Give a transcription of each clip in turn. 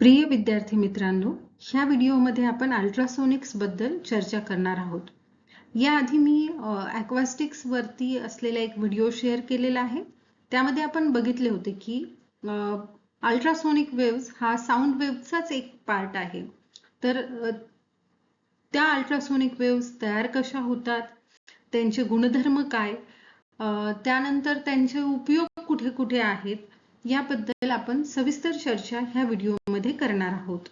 प्रिय विद्यार्थी मित्रांनो ह्या व्हिडिओमध्ये आपण अल्ट्रासोनिक्सबद्दल चर्चा करणार आहोत. याआधी मी ॲक्वास्टिक्स वरती असलेला एक व्हिडिओ शेअर केलेला आहे. त्यामध्ये आपण बघितले होते की अल्ट्रासोनिक वेव्स हा साऊंड वेव्हचाच एक पार्ट आहे. तर त्या अल्ट्रासोनिक वेव्स तयार कशा होतात? त्यांचे गुणधर्म काय? त्यानंतर त्यांचे उपयोग कुठे कुठे आहेत? याबद्दल आपण सविस्तर चर्चा ह्या व्हिडिओमध्ये करणार आहोत.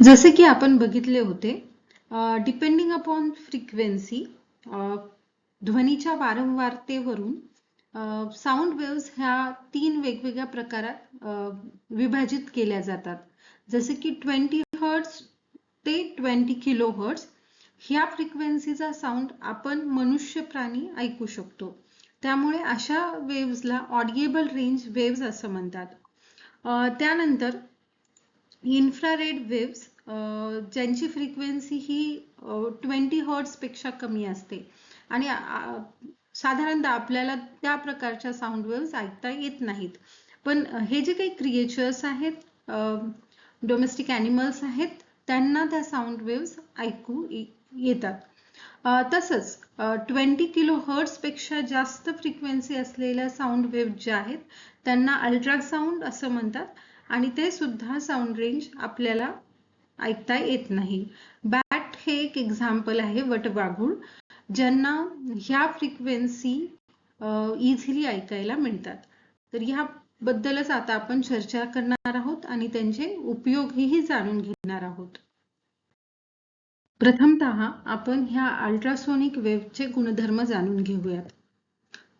जसे की आपण बघितले होते डिपेंडिंग अपॉन फ्रिक्वेन्सी ध्वनीच्या वारंवारतेवरून साऊंड वेव्स ह्या तीन वेगवेगळ्या प्रकारात विभाजित केल्या जातात. जसे की ट्वेंटी हर्ट्स ते ट्वेंटी किलो हर्ट्स ह्या फ्रिक्वेन्सीचा साऊंड आपण मनुष्य प्राणी ऐकू शकतो. त्यामुळे अशा वेव्सला ऑडिएबल रेंज वेव्स असं म्हणतात. त्यानंतर इन्फ्रारेड वेव्स ज्यांची फ्रिक्वेन्सी ही ट्वेंटी हर्ट्सपेक्षा कमी असते. आणि साधारणतः आपल्याला त्या प्रकारच्या साऊंड वेव्स ऐकता येत नाहीत. पण हे जे काही क्रिएचर्स आहेत डोमेस्टिक ॲनिमल्स आहेत त्यांना त्या साऊंड वेव्स ऐकू येतात. तसंच ट्वेंटी किलो हर्ट्सपेक्षा जास्त फ्रिक्वेन्सी असलेल्या साऊंड वेव्ह ज्या आहेत त्यांना अल्ट्रासाऊंड असं म्हणतात आणि ते सुद्धा साऊंड रेंज आपल्याला ऐकता येत नाही. बॅट हे एक एक्झाम्पल आहे वटवाघूळ ज्यांना ह्या फ्रिक्वेन्सी इझिली ऐकायला मिळतात. तर ह्या बद्दलच आता आपण चर्चा करणार आहोत आणि त्यांचे उपयोगही जाणून घेणार आहोत. प्रथमतः आपण ह्या अल्ट्रासोनिक वेव्हचे गुणधर्म जाणून घेऊयात.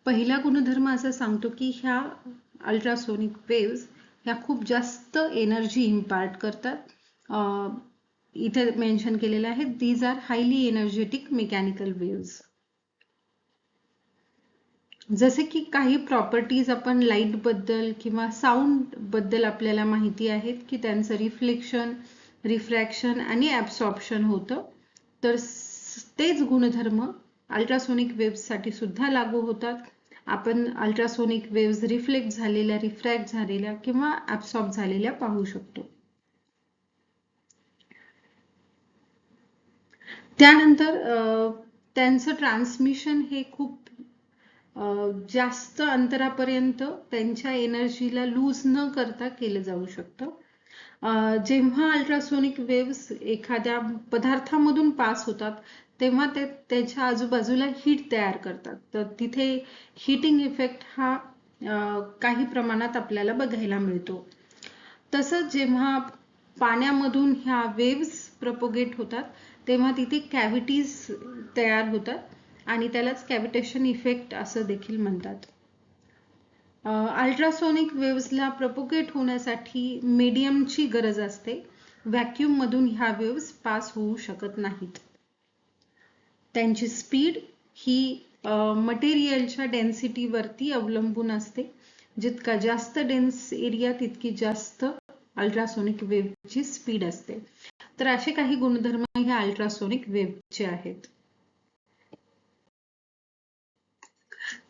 पहिला गुणधर्म असा सांगतो की ह्या अल्ट्रासोनिक वेव्स ह्या खूप जास्त एनर्जी इम्पार्ट करतात. इथे मेन्शन केलेले आहे these are highly energetic mechanical waves जसे की काही प्रॉपर्टीज आपण लाइटबद्दल किंवा साऊंडबद्दल आपल्याला माहिती आहेत की त्यांचं रिफ्लेक्शन रिफ्रॅक्शन आणि ॲब्सॉर्प्शन होतं. तर तेच गुणधर्म अल्ट्रासोनिक वेव्हसाठी सुद्धा लागू होतात. आपण अल्ट्रासोनिक वेव्ज रिफ्लेक्ट झालेल्या रिफ्रॅक्ट झालेल्या किंवा ॲब्सॉर्ब झालेल्या पाहू शकतो. त्यानंतर त्यांचं ट्रान्समिशन हे खूप जास्त अंतरापर्यंत त्यांच्या एनर्जीला लूज न करता केलं जाऊ शकतं. जेव्हा अल्ट्रासोनिक वेव्स एखाद्या पदार्थामधून पास होतात तेव्हा ते त्याच्या आजूबाजूला हीट तयार करतात. तर तिथे हिटिंग इफेक्ट हा काही प्रमाणात आपल्याला बघायला मिळतो. तसंच जेव्हा पाण्यामधून ह्या वेव्स प्रपोगेट होतात तेव्हा तिथे कॅव्हिटीज तयार होतात आणि त्यालाच कॅव्हिटेशन इफेक्ट असं देखील म्हणतात. अल्ट्रासोनिक वेव्सला प्रपोगेट होण्यासाठी मीडियमची गरज असते. व्हॅक्यूम मधून ह्या वेव्स पास होऊ शकत नाहीत. त्यांची स्पीड ही मटेरियलच्या डेन्सिटीवरती अवलंबून असते. जितका जास्त डेन्स एरिया तितकी जास्त अल्ट्रासोनिक वेव्हची स्पीड असते. तर असे काही गुणधर्म ह्या अल्ट्रासोनिक वेव्हचे आहेत.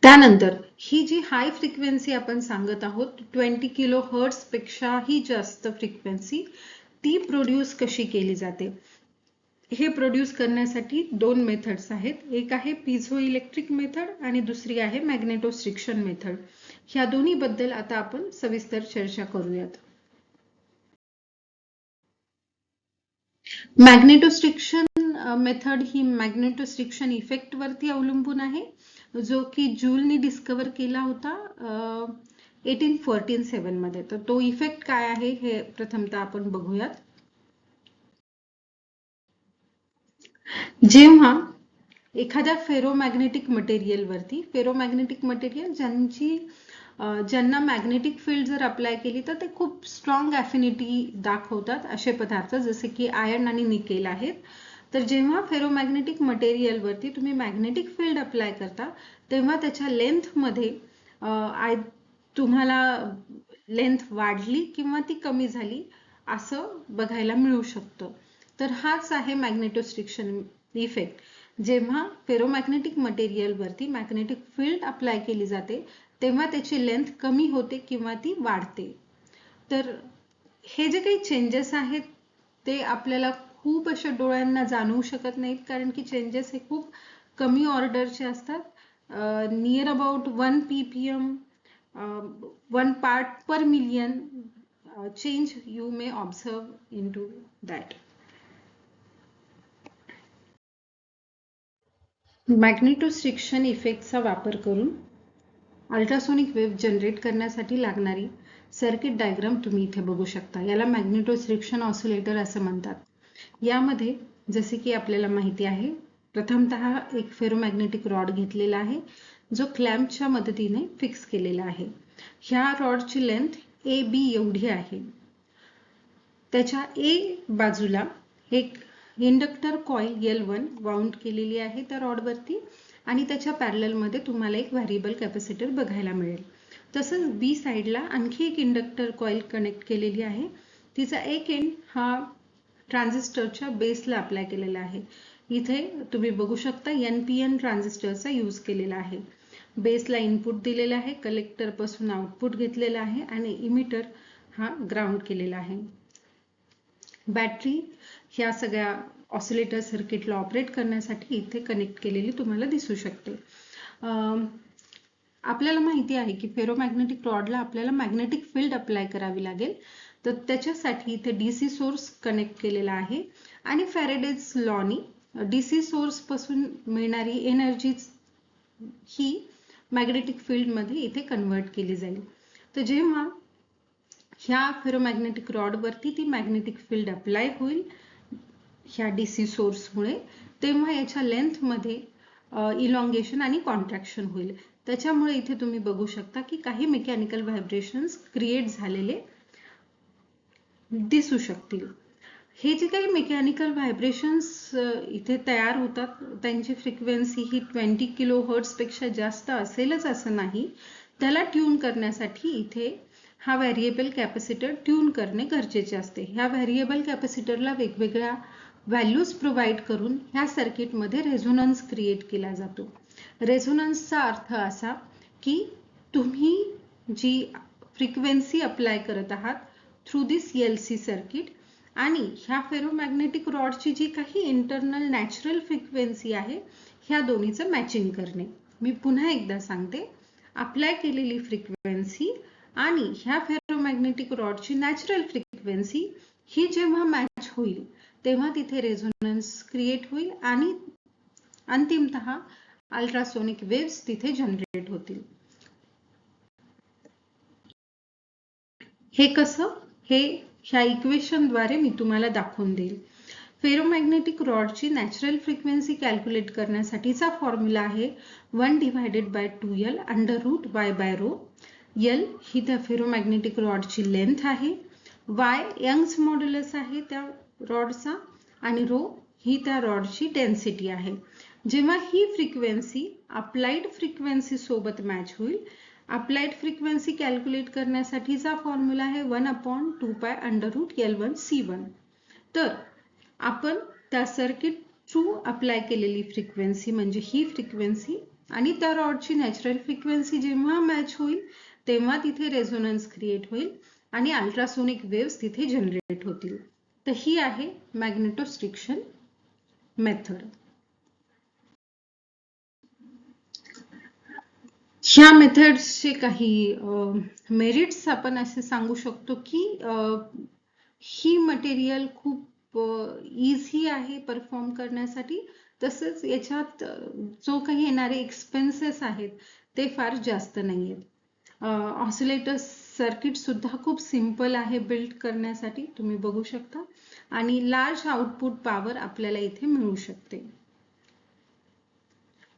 त्यानंतर ही जी हाय फ्रिक्वेन्सी आपण सांगत आहोत ट्वेंटी किलो हर्ट्स पेक्षाही जास्त फ्रिक्वेन्सी ती प्रोड्यूस कशी केली जाते? हे प्रोड्यूस करण्यासाठी दोन मेथड्स आहेत. एक आहे पिझो इलेक्ट्रिक मेथड आणि दुसरी आहे मॅग्नेटोस्ट्रिक्शन मेथड ह्या दोन्ही बद्दल आता आपण सविस्तर चर्चा करूयात. मॅग्नेटोस्ट्रिक्शन मेथड ही मॅग्नेटोस्ट्रिक्शन इफेक्ट वरती अवलंबून आहे. जो की जूलनी डिस्कवर केला होता एटीन फोर्टीन सेवनमध्ये. तर तो इफेक्ट काय आहे हे प्रथमतः आपण बघूयात. जेव्हा एखाद्या फेरोमॅग्नेटिक मटेरियल वरती फेरोमॅग्नेटिक मटेरियल ज्यांची ज्यांना मॅग्नेटिक फील्ड जर अप्लाय केली तर ते खूप स्ट्रॉंग ॲफिनिटी दाखवतात असे पदार्थ जसे की आयर्न आणि निकेल आहेत. तर जेव्हा फेरोमॅग्नेटिक मटेरियल वरती तुम्ही मॅग्नेटिक फील्ड अप्लाय करता तेव्हा त्याच्या लेंथमध्ये आय तुम्हाला लेंथ वाढली किंवा ती कमी झाली असं बघायला मिळू शकतं. तर हाच आहे मॅग्नेटोस्ट्रिक्शन इफेक्ट जेव्हा फेरोमॅग्नेटिक मटेरियल वरती मॅग्नेटिक फील्ड अप्लाय केली जाते तेव्हा त्याची लेंथ कमी होते किंवा ती वाढते. तर हे जे काही चेंजेस आहेत ते आपल्याला खूप अशा डोळ्यांना जाणवू शकत नाहीत कारण की चेंजेस हे खूप कमी ऑर्डरचे असतात. Near about one P P M one part per million change you may observe in to that magnetostriction इफेक्टचा वापर करून अल्ट्रासोनिक वेव्ह जनरेट करण्यासाठी लागणारी सर्किट डायग्राम तुम्ही इथे बघू शकता. याला मॅग्नेटोस्ट्रिक्शन ऑसिलेटर असं म्हणतात. यामध्ये जसे की आपल्याला माहिती आहे प्रथमतः एक फेरोमॅग्नेटिक रॉड घेतलेला आहे जो क्लॅम्पच्या मदतीने फिक्स केलेला आहे. ह्या रॉडची लेंथ ए बी एवढी आहे. त्याच्या ए बाजूला एक inductor coil L one wound केलेली आहे त्या रॉडवरती आणि त्याच्या पॅरलमध्ये तुम्हाला एक व्हॅरिएबल कॅपॅसिटर बघायला मिळेल. तसंच बी साईडला आणखी एक इंडक्टर कॉईल कनेक्ट केलेली आहे. तिचा एक एंड हा ट्रान्झिस्टरच्या बेसला अप्लाय केलेला आहे. इथे तुम्ही बघू शकता एन पी एन ट्रान्झिस्टरचा यूज केलेला आहे. बेसला इनपुट दिलेला आहे कलेक्टरपासून आउटपुट घेतलेला आहे आणि इमिटर हा ग्राउंड केलेला आहे. बॅटरी ह्या सगळ्या ऑसिलेटर सर्किटला ऑपरेट करण्यासाठी इथे कनेक्ट केलेली तुम्हाला दिसू शकते. आपल्याला माहिती आहे की फेरोमॅग्नेटिक रॉडला आपल्याला मॅग्नेटिक फील्ड अप्लाय करावी लागेल. तर त्याच्यासाठी इथे डी सी सोर्स कनेक्ट केलेला आहे. आणि फॅरेडेज लॉनी डीसी सोर्सपासून मिळणारी एनर्जी ही मॅग्नेटिक फील्डमध्ये इथे कन्वर्ट केली जाईल. तर जेव्हा ह्या फेरोमॅग्नेटिक रॉडवरती ती मॅग्नेटिक फील्ड अप्लाय होईल ह्या डी सी सोर्समुळे तेव्हा याच्या लेंथमध्ये इलॉंगेशन आणि कॉन्ट्रॅक्शन होईल. त्याच्यामुळे इथे तुम्ही बघू शकता की काही मेकॅनिकल व्हायब्रेशन्स क्रिएट झालेले दिसू शकतील. हे जे काही मेकॅनिकल व्हायब्रेशन्स इथे तयार होतात त्यांची फ्रिक्वेन्सी ही ट्वेंटी किलो हर्ट्सपेक्षा जास्त असेलच असं नाही. त्याला ट्यून करण्यासाठी इथे हा व्हॅरिएबल कॅपॅसिटर ट्यून करणे गरजेचे असते. ह्या व्हॅरिएबल कॅपॅसिटरला वेगवेगळ्या व्हॅल्यूज प्रोव्हाइड करून ह्या सर्किटमध्ये रेझोनन्स क्रिएट केला जातो. रेझोनन्सचा अर्थ असा की तुम्ही जी फ्रिक्वेन्सी अप्लाय करत आहात through this L C circuit आणि ह्या फेरोमॅग्नेटिक रॉडची जी काही इंटरनल नॅचरल फ्रिक्वेन्सी आहे ह्या दोन्हीचं मॅचिंग करणे. मी पुन्हा एकदा सांगते. अप्लाय केलेली फ्रिक्वेन्सी आणि ह्या फेरोमॅग्नेटिक रॉडची नॅचरल फ्रिक्वेन्सी ही जेव्हा मॅच होईल तेव्हा तिथे रेझोनन्स क्रिएट होईल आणि अंतिमत अल्ट्रासोनिक वेव्स तिथे जनरेट होतील. हे कसं? हे ह्या इक्वेशनद्वारे मी तुम्हाला दाखवून देईल. फेरोमॅग्नेटिक रॉडची नॅचरल फ्रिक्वेन्सी कॅल्क्युलेट करण्यासाठीचा फॉर्म्युला आहे one divided by two L under root Y by rho L ही त्या फेरोमॅग्नेटिक रॉडची लेंथ आहे. वाय यंग्स मॉड्युलस आहे त्या रॉडचा आणि रो ही त्या रॉडची डेन्सिटी आहे. जेव्हा ही फ्रिक्वेन्सी अप्लाइड फ्रिक्वेन्सी सोबत मॅच होईल अप्लाइड फ्रिक्वेन्सी कॅल्क्युलेट करण्यासाठीचा फॉर्म्युला आहे one upon two pi under root L one C one तर आपण त्या सर्किट थ्रू अप्लाय केलेली फ्रिक्वेन्सी म्हणजे ही फ्रिक्वेन्सी आणि त्या रॉडची नॅचरल फ्रिक्वेन्सी जेव्हा मॅच होईल तेव्हा तिथे रेझोनन्स क्रिएट होईल आणि अल्ट्रासोनिक वेव्स तिथे जनरेट होतील. तर ही आहे मॅग्नेटोस्ट्रिक्शन मेथड ह्या मेथड्सचे काही मेरिट्स आपण असे सांगू शकतो की ही मटेरियल खूप इझी आहे परफॉर्म करण्यासाठी. तसंच याच्यात जो काही येणारे एक्सपेन्सेस आहेत ते फार जास्त नाही आहेत ऑसिलेटर सर्किट सुद्धा खूप सिंपल आहे बिल्ड करण्यासाठी तुम्ही बघू शकता. आणि लार्ज आउटपुट पॉवर आपल्याला इथे मिळू शकते.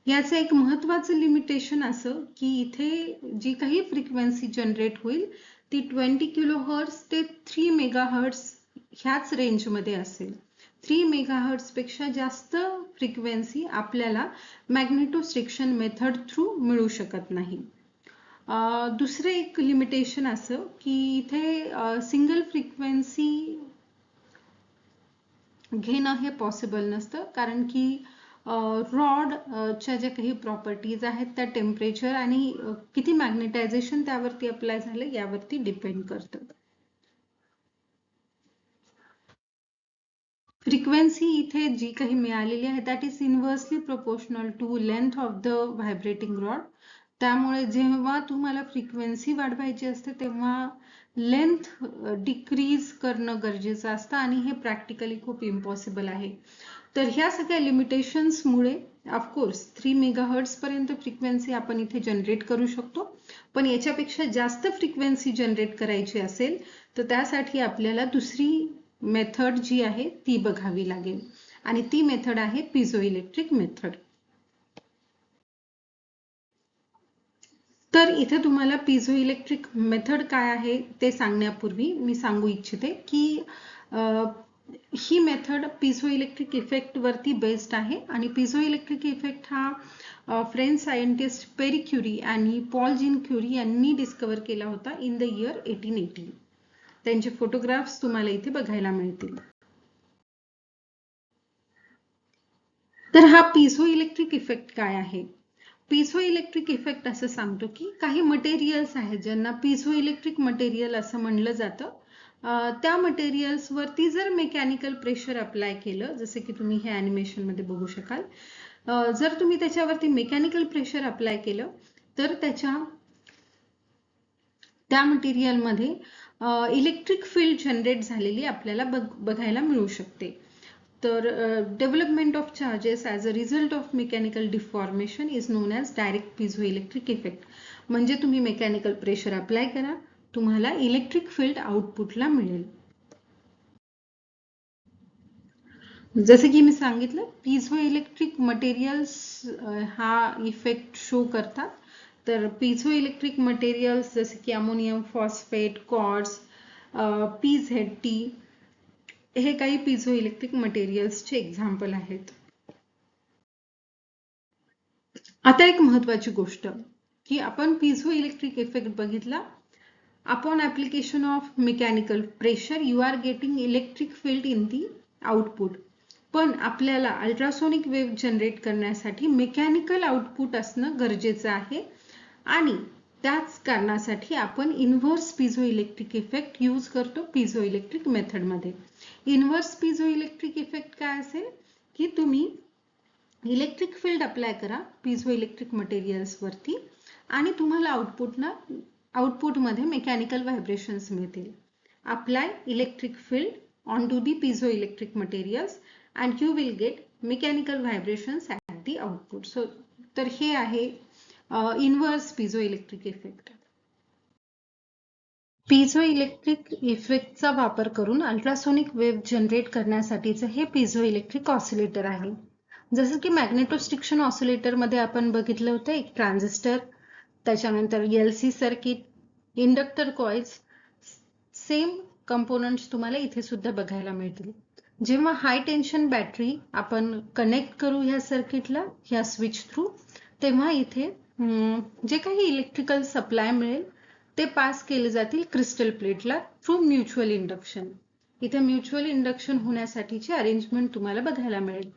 याचं एक महत्वाचं लिमिटेशन असं की इथे जी काही फ्रिक्वेन्सी जनरेट होईल ती ट्वेंटी किलो हर्ट्स ते थ्री मेगा हर्ट्स ह्याच रेंजमध्ये असेल. थ्री मेगा हर्ट्सपेक्षा जास्त फ्रिक्वेन्सी आपल्याला मॅग्नेटोस्ट्रिक्शन मेथड थ्रू मिळू शकत नाही. दुसरं एक लिमिटेशन असं की इथे सिंगल फ्रिक्वेन्सी घेणं हे पॉसिबल नसतं. कारण की रॉड च्या ज्या काही प्रॉपर्टीज आहेत त्या टेम्परेचर आणि किती मॅग्नेटायझेशन त्यावरती अप्लाय झालं यावरती डिपेंड करतात फ्रिक्वेन्सी इथे जी काही मिळालेली आहे that is inversely proportional to length of the vibrating rod त्यामुळे जेव्हा तुम्हाला फ्रिक्वेन्सी वाढवायची असते तेव्हा लेंथ डिक्रीज करणं गरजेचं असतं आणि हे प्रॅक्टिकली खूप इम्पॉसिबल आहे. तर ह्या सगळ्या लिमिटेशन्समुळे ऑफकोर्स थ्री मेगाहर्ट्स पर्यंत फ्रिक्वेन्सी आपण इथे जनरेट करू शकतो. पण याच्यापेक्षा जास्त फ्रिक्वेन्सी जनरेट करायची असेल तर त्यासाठी आपल्याला दुसरी मेथड जी आहे ती बघावी लागेल. आणि ती मेथड आहे पिझो इलेक्ट्रिक मेथड तर इथे तुम्हाला पिझो इलेक्ट्रिक मेथड काय आहे ते सांगण्यापूर्वी मी सांगू इच्छिते की ही मेथड पिझो इलेक्ट्रिक इफेक्ट वरती बेस्ड आहे. आणि पिझो इलेक्ट्रिक इफेक्ट हा फ्रेंच सायंटिस्ट पेरी क्युरी आणि पॉल जिन क्युरी यांनी डिस्कवर केला होता in the year eighteen eighty त्यांचे फोटोग्राफ्स तुम्हाला इथे बघायला मिळतील. तर हा पिझो इलेक्ट्रिक इफेक्ट काय आहे? पिझो इलेक्ट्रिक इफेक्ट असं सांगतो की काही मटेरियल्स आहेत ज्यांना पिझो इलेक्ट्रिक मटेरियल असं म्हणलं जातं. त्या मटेरियल्स वरती जर मेकॅनिकल प्रेशर अप्लाय केलं जसे की तुम्ही हे animation मध्ये बघू शकाल जर तुम्ही त्याच्यावरती मेकॅनिकल प्रेशर अप्लाय केलं तर त्याच्या त्या मटेरियलमध्ये इलेक्ट्रिक फील्ड जनरेट झालेली आपल्याला बघ बघायला मिळू शकते. तर development of charges as a result of mechanical deformation is known as direct piezo electric effect म्हणजे तुम्ही मेकॅनिकल प्रेशर अप्लाय करा तुम्हाला इलेक्ट्रिक फील्ड आउटपुटला मिळेल. जसे की मी सांगितलं पिझो इलेक्ट्रिक मटेरियल्स हा इफेक्ट शो करतात. तर पिझो इलेक्ट्रिक मटेरियल्स जसे की अमोनियम फॉस्फेट कॉर्ड्स पीज हेड टी हे काही पिझो इलेक्ट्रिक मटेरियल्सचे एक्झाम्पल आहेत. आता एक महत्वाची गोष्ट की आपण पिझो इलेक्ट्रिक इफेक्ट बघितला upon application of mechanical pressure you are getting electric field in the output पण आपल्याला अल्ट्रासोनिक वेव्ह जनरेट करण्यासाठी मेकॅनिकल आउटपुट असणं गरजेचं आहे. आणि त्याच कारणासाठी आपण inverse piezo electric effect use करतो पिझो इलेक्ट्रिक मेथडमध्ये इन्व्हर्स पिझो इलेक्ट्रिक इफेक्ट काय असेल? की तुम्ही इलेक्ट्रिक फील्ड अप्लाय करा पिझो इलेक्ट्रिक मटेरियल्स वरती आणि तुम्हाला आउटपुटना आउटपुटमध्ये मेकॅनिकल व्हायब्रेशन्स मिळतील. Apply electric field on to the piezo electric materials and you will get mechanical vibrations at the output so तर हे आहे inverse piezo electric effect piezo electric इफेक्टचा वापर करून अल्ट्रासोनिक वेव्ह जनरेट करण्यासाठीचं हे पिझो इलेक्ट्रिक ऑसिलेटर आहे. जसं की मॅग्नेटोस्टिक्शन ऑसिलेटरमध्ये आपण बघितलं होतं एक ट्रान्झिस्टर त्याच्यानंतर L C circuit inductor coils same components तुम्हाला इथे सुद्धा बघायला मिळतील. जेव्हा हाय टेन्शन बॅटरी आपण कनेक्ट करू ह्या सर्किटला ह्या स्विच थ्रू तेव्हा इथे जे काही इलेक्ट्रिकल सप्लाय मिळेल ते पास केले जातील क्रिस्टल प्लेटला थ्रू म्युच्युअल इंडक्शन इथे म्युच्युअल इंडक्शन होण्यासाठीची अरेंजमेंट तुम्हाला बघायला मिळेल.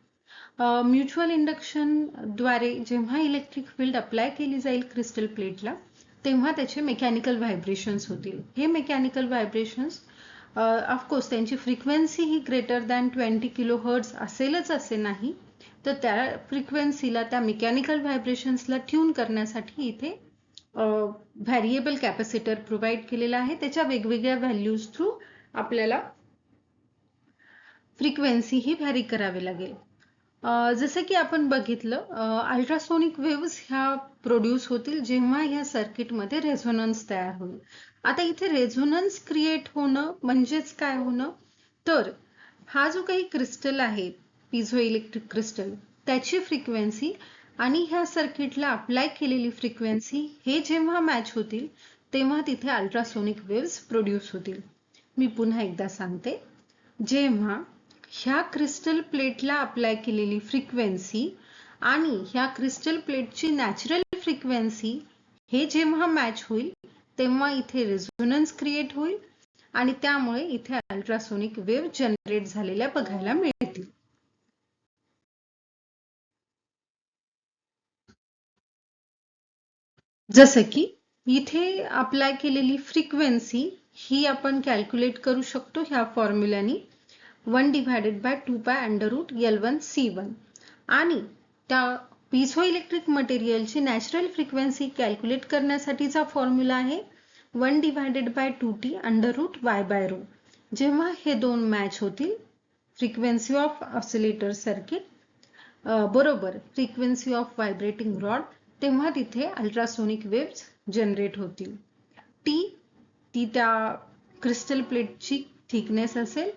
म्युच्युअल इंडक्शनद्वारे जेव्हा इलेक्ट्रिक फील्ड अप्लाय केली जाईल क्रिस्टल प्लेटला तेव्हा त्याचे मेकॅनिकल व्हायब्रेशन्स होतील. हे मेकॅनिकल व्हायब्रेशन्स ऑफकोर्स त्यांची फ्रिक्वेन्सी ही greater than twenty kilo hertz असेलच असे नाही तर त्या फ्रिक्वेन्सीला त्या मेकॅनिकल व्हायब्रेशन्सला ट्यून करण्यासाठी इथे व्हॅरिएबल कॅपॅसिटर प्रोव्हाइड केलेला आहे. त्याच्या वेगवेगळ्या व्हॅल्यूज थ्रू आपल्याला फ्रिक्वेन्सी ही व्हॅरी करावी लागेल. जसं की आपण बघितलं अल्ट्रासोनिक वेव्स ह्या प्रोड्यूस होतील जेव्हा ह्या सर्किटमध्ये रेझोनन्स तयार होईल. आता इथे रेझोनन्स क्रिएट होणं म्हणजेच काय होणं? तर हा जो काही क्रिस्टल आहे पिझो इलेक्ट्रिक क्रिस्टल त्याची फ्रिक्वेन्सी आणि ह्या सर्किटला अप्लाय केलेली फ्रिक्वेन्सी हे जेव्हा मॅच होतील तेव्हा तिथे अल्ट्रासोनिक वेव्स प्रोड्यूस होतील. मी पुन्हा एकदा सांगते. जेव्हा ह्या क्रिस्टल प्लेटला अप्लाय केलेली फ्रिक्वेन्सी आणि ह्या क्रिस्टल प्लेटची नॅचरल फ्रिक्वेन्सी हे जेव्हा मॅच होईल तेव्हा इथे रेझोनन्स क्रिएट होईल आणि त्यामुळे इथे अल्ट्रासोनिक वेव्ह जनरेट झालेल्या बघायला मिळतील. जसं की इथे अप्लाय केलेली फ्रिक्वेन्सी ही आपण कॅल्क्युलेट करू शकतो ह्या फॉर्म्युल्यानी one divided by two by under root L one C one. आणि त्या पिझो इलेक्ट्रिक मटेरियलची नॅचरल फ्रिक्वेन्सी कॅल्क्युलेट करण्यासाठीचा फॉर्म्युला आहे one divided by two T under root Y by rho. जेव्हा हे दोन मॅच होतील फ्रिक्वेन्सी ऑफ ऑसिलेटर सर्किट बरोबर फ्रिक्वेन्सी ऑफ व्हायब्रेटिंग रॉड तेव्हा तिथे अल्ट्रासोनिक वेव्स जनरेट होतील. टी ती त्या क्रिस्टल प्लेटची थिकनेस असेल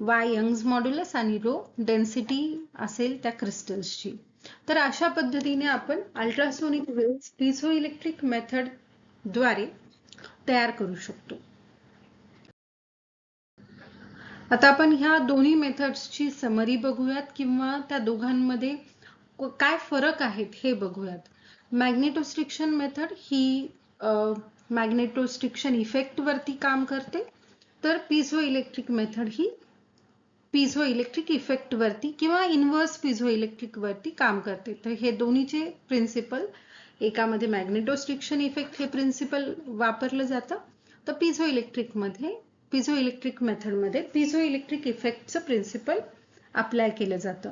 वाय यंग्स मॉड्युलस आणि रो डेन्सिटी असेल त्या क्रिस्टल्सची तर अशा पद्धतीने आपण अल्ट्रासोनिक वेव्स पिझो इलेक्ट्रिक मेथडद्वारे तयार करू शकतो. आता आपण ह्या दोन्ही मेथड्सची समरी बघूयात किंवा त्या दोघांमध्ये काय फरक आहेत हे बघूयात. मॅग्नेटोस्ट्रिक्शन मेथड ही मॅग्नेटोस्ट्रिक्शन इफेक्ट वरती काम करते. तर पिझो इलेक्ट्रिक मेथड ही पिझो इलेक्ट्रिक इफेक्ट वरती किंवा इन्व्हर्स पिझो इलेक्ट्रिक वरती काम करते. तर हे दोन्हीचे प्रिन्सिपल एकामध्ये मॅग्नेटोस्ट्रिक्शन इफेक्ट हे प्रिन्सिपल वापरलं जातं. तर पिझो इलेक्ट्रिकमध्ये पिझो इलेक्ट्रिक मेथडमध्ये पिझो इलेक्ट्रिक इफेक्टचं प्रिन्सिपल अप्लाय केलं जातं.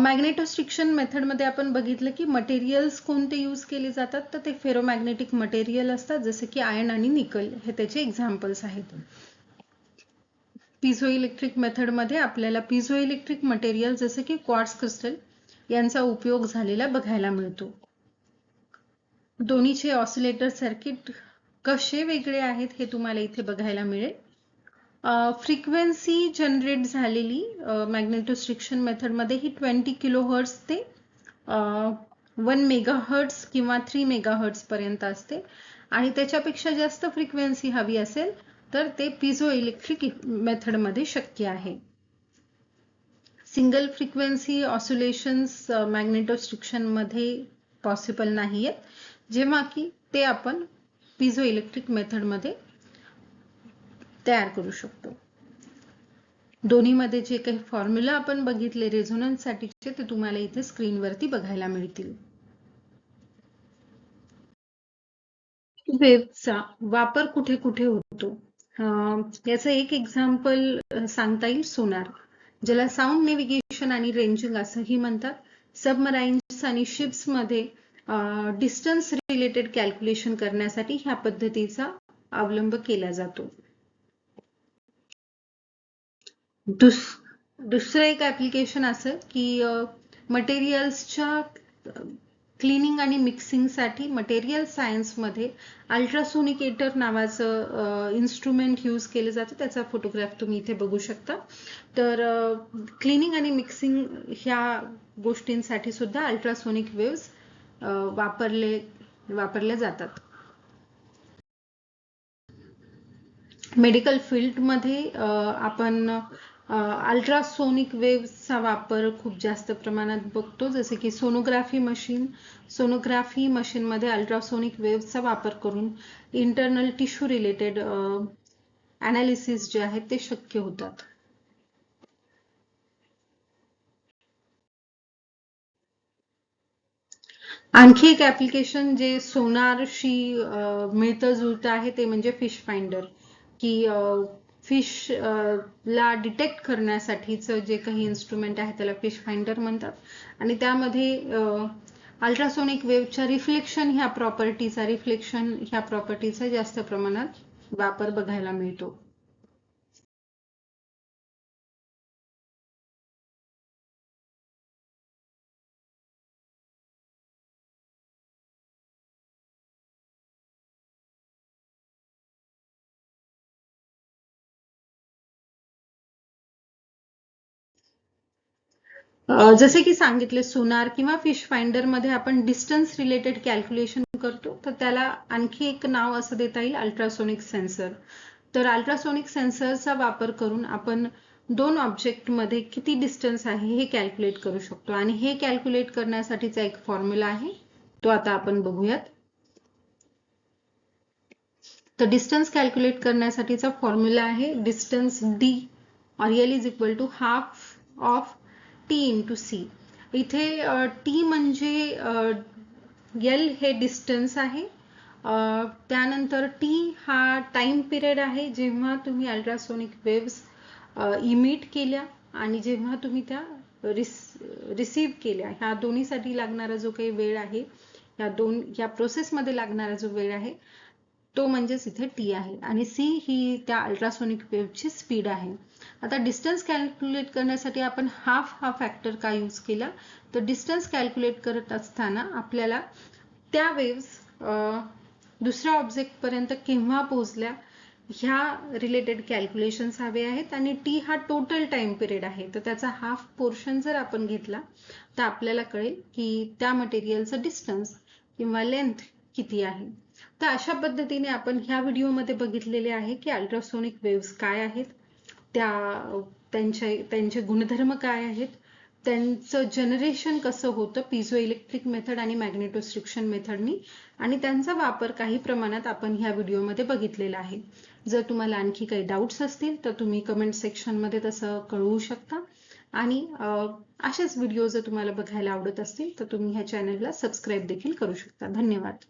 मॅग्नेटोस्ट्रिक्शन मेथडमध्ये आपण बघितलं की मटेरियल्स कोणते यूज केले जातात तर ते फेरोमॅग्नेटिक मटेरियल असतात जसं की आयर्न आणि निकल हे त्याचे एक्झाम्पल्स आहेत. पिझो इलेक्ट्रिक मेथडमध्ये आपल्याला पिझो इलेक्ट्रिक मटेरियल जसे की क्वार्ट्स क्रिस्टल यांचा उपयोग झालेला बघायला मिळतो. दोन्हीचे ऑसिलेटर सर्किट कसे वेगळे आहेत हे तुम्हाला इथे बघायला मिळेल. फ्रिक्वेन्सी जनरेट झालेली मॅग्नेटोस्ट्रिक्शन मेथडमध्ये ही ट्वेंटी किलो हर्ट्स ते वन मेगा हर्ट्स किंवा थ्री मेगा हर्ट्स पर्यंत असते. आणि त्याच्यापेक्षा जास्त फ्रिक्वेन्सी हवी असेल तर ते पिझो इलेक्ट्रिक मेथडमध्ये शक्य आहे. सिंगल फ्रिक्वेन्सी ऑसुलेशन्स मॅग्नेटोस्ट्रिक्शनमध्ये पॉसिबल नाही आहेत. जेव्हा की ते आपण पिझो इलेक्ट्रिक मेथडमध्ये तयार करू शकतो. दोन्हीमध्ये जे काही फॉर्म्युला आपण बघितले रेझोनन्ससाठीचे ते तुम्हाला इथे स्क्रीनवरती बघायला मिळतील. वेव्हचा वापर कुठे कुठे होतो? याचं एक एक्झाम्पल सांगता येईल? सोनार. ज्याला साऊंड नेव्हिगेशन आणि रेंजिंग असंही म्हणतात. सबमराईन्स आणि शिप्समध्ये डिस्टन्स रिलेटेड कॅल्क्युलेशन करण्यासाठी ह्या पद्धतीचा अवलंब केला जातो. दुस दुसरं एक ऍप्लिकेशन असं की मटेरियल्सच्या क्लिनिंग आणि मिक्सिंगसाठी मटेरियल सायन्समध्ये अल्ट्रासोनिकेटर नावाचं इन्स्ट्रुमेंट यूज केलं जातं. त्याचा फोटोग्राफ तुम्ही इथे बघू शकता. तर क्लिनिंग आणि मिक्सिंग ह्या गोष्टींसाठी सुद्धा अल्ट्रासोनिक वेव्स वापरले वापरल्या जातात. मेडिकल फील्डमध्ये आपण अल्ट्रासोनिक वेव्हचा वापर खूप जास्त प्रमाणात बघतो. जसे की सोनोग्राफी मशीन सोनोग्राफी मशीनमध्ये अल्ट्रासोनिक वेव्हचा वापर करून इंटरनल टिश्यू रिलेटेड ॲनालिसिस जे आहेत ते शक्य होतात. आणखी एक ऍप्लिकेशन जे सोनारशी मिळतं जुळतं आहे ते म्हणजे फिश फाइंडर की फिश ला डिटेक्ट करण्यासाठीचं जे काही इन्स्ट्रुमेंट आहे त्याला फिश फाइंडर म्हणतात. आणि त्यामध्ये अल्ट्रासोनिक वेव्हच्या रिफ्लेक्शन ह्या प्रॉपर्टीचा रिफ्लेक्शन ह्या प्रॉपर्टीचा जास्त प्रमाणात वापर बघायला मिळतो. जसे की सांगितले सोनार किंवा फिश फाइंडरमध्ये आपण डिस्टन्स रिलेटेड कॅल्क्युलेशन करतो तर त्याला आणखी एक नाव असं देता येईल अल्ट्रासोनिक सेन्सर तर अल्ट्रासोनिक सेन्सरचा वापर करून आपण दोन ऑब्जेक्टमध्ये किती डिस्टन्स आहे हे कॅल्क्युलेट करू शकतो. आणि हे कॅल्क्युलेट करण्यासाठीचा एक फॉर्म्युला आहे तो आता आपण बघूयात. तर डिस्टन्स कॅल्क्युलेट करण्यासाठीचा फॉर्म्युला आहे distance D Oriel is equal to half of T into C इथे टी म्हणजे यल हे डिस्टन्स आहे. त्यानंतर टी हा टाइम पिरियड आहे जेव्हा तुम्ही अल्ट्रासोनिक वेव्स इमिट केल्या आणि जेव्हा तुम्ही त्या रिस रिसीव्ह केल्या. ह्या दोन्हीसाठी लागणारा जो काही वेळ आहे या दोन या प्रोसेसमध्ये लागणारा जो वेळ आहे तो म्हणजेच इथे टी आहे. आणि सी ही त्या अल्ट्रासोनिक वेव्हची स्पीड आहे. आता डिस्टन्स कॅल्क्युलेट करण्यासाठी आपण हाफ हा फॅक्टर का यूज केला? तर डिस्टन्स कॅल्क्युलेट करत असताना आपल्याला त्या वेव्स दुसऱ्या ऑब्जेक्ट पर्यंत केव्हा पोहोचल्या ह्या रिलेटेड कॅल्क्युलेशन्स हवे आहेत आणि टी हा टोटल टाइम पिरियड आहे. तर त्याचा हाफ पोर्शन जर आपण घेतला तर आपल्याला कळेल की त्या मटेरियलचं डिस्टन्स किंवा लेंथ किती आहे. तर अशा पद्धतीने आपण ह्या व्हिडिओमध्ये बघितलेले आहे की अल्ट्रासोनिक वेव्स काय आहेत. त्या त्यांचे त्यांचे गुणधर्म काय आहेत? त्यांचं जनरेशन कसं होतं? पिझो इलेक्ट्रिक मेथड आणि मॅग्नेटोस्ट्रिक्शन मेथडनी आणि त्यांचा वापर काही प्रमाणात आपण ह्या व्हिडिओमध्ये बघितलेला आहे. जर तुम्हाला आणखी काही डाऊट्स असतील तर तुम्ही कमेंट सेक्शनमध्ये तसं कळवू शकता. आणि असेच व्हिडिओ जर तुम्हाला बघायला आवडत असतील तर तुम्ही ह्या चॅनलला सबस्क्राईब देखील करू शकता. धन्यवाद.